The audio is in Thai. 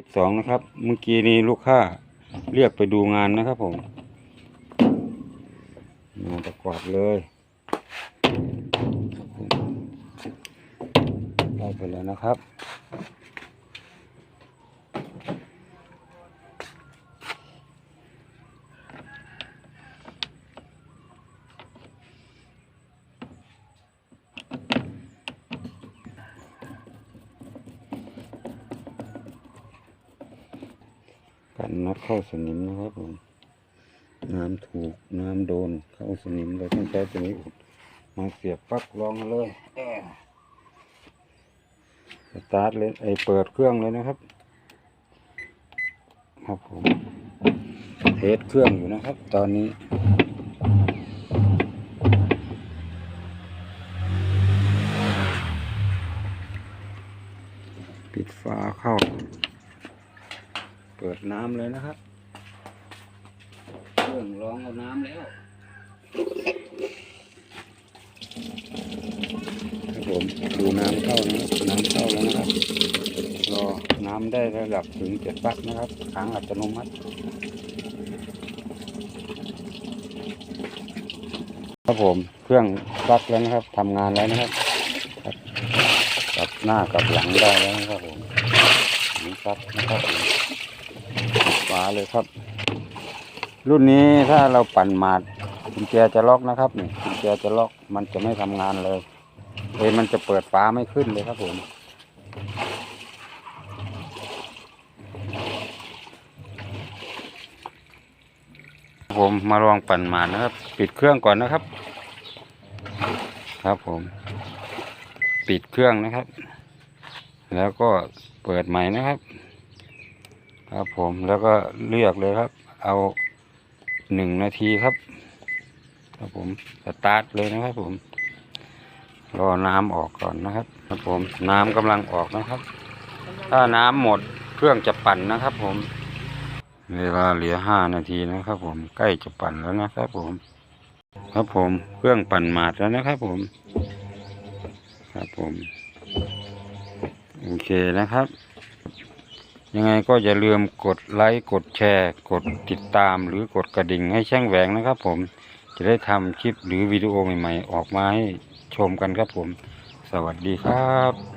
สิบสองนะครับ เมื่อกี้นี้ลูกค้าเรียกไปดูงานนะครับผมมาประกอบเลยได้ไปแล้วนะครับ กันน็อตเข้าสนิมนะครับผมน้ำถูกน้ำโดนเข้าสนิมเราต้องใช้ตัวนี้อุดมาเสียบปลั๊กลองเลยสตาร์ทเลยไอเปิดเครื่องเลยนะครับ ครับผมเทสเครื่องอยู่นะครับ ตอนนี้ปิดฝาเข้า ปิดน้ำเลยนะครับเครื่องร้องเอาน้ำแล้วครับผมดูน้ำเข้านะน้ำเข้าแล้วนะครับรอน้ำได้ระดับถึงเจ็ดวัตต์นะครับค้างอัตโนมัติครับผมเครื่องวัดแล้วนะครับทำงานแล้วนะครับกลับหน้ากลับหลังได้แล้วนะครับผมนี่ครับนะครับาเลยครับ รุ่นนี้ถ้าเราปั่นหมาดกุญแจจะล็อกนะครับนี่กุญแจจะล็อกมันจะไม่ทำงานเลยเลยมันจะเปิดฝาไม่ขึ้นเลยครับผมผมมาลองปั่นหมาดนะครับ ปิดเครื่องก่อนนะครับ ครับผม ปิดเครื่องนะครับ แล้วก็เปิดใหม่นะครับ ครับผมแล้วก็เลือกเลยครับ เอาหนึ่งนาทีครับ ครับผมสตาร์ทเลยนะครับผม รอน้ำออกก่อนนะครับ ครับผมน้ำกำลังออกนะครับ ถ้าน้ำหมดเครื่องจะปั่นนะครับ ผมเวลาเหลือห้านาทีนะครับ ผมใกล้จะปั่นแล้วนะครับ ผม ครับผมเครื่องปั่นหมาดแล้วนะครับ ผม ครับผมโอเคนะครับ ยังไงก็อย่าลืมกดไลค์กดแชร์ กดติดตามหรือกดกระดิ่งให้ช่งแหวงนะครับ ผมจะได้ทำคลิปหรือวิดีโอใหม่ ๆ ออกมาให้ชมกันครับผม สวัสดีครับ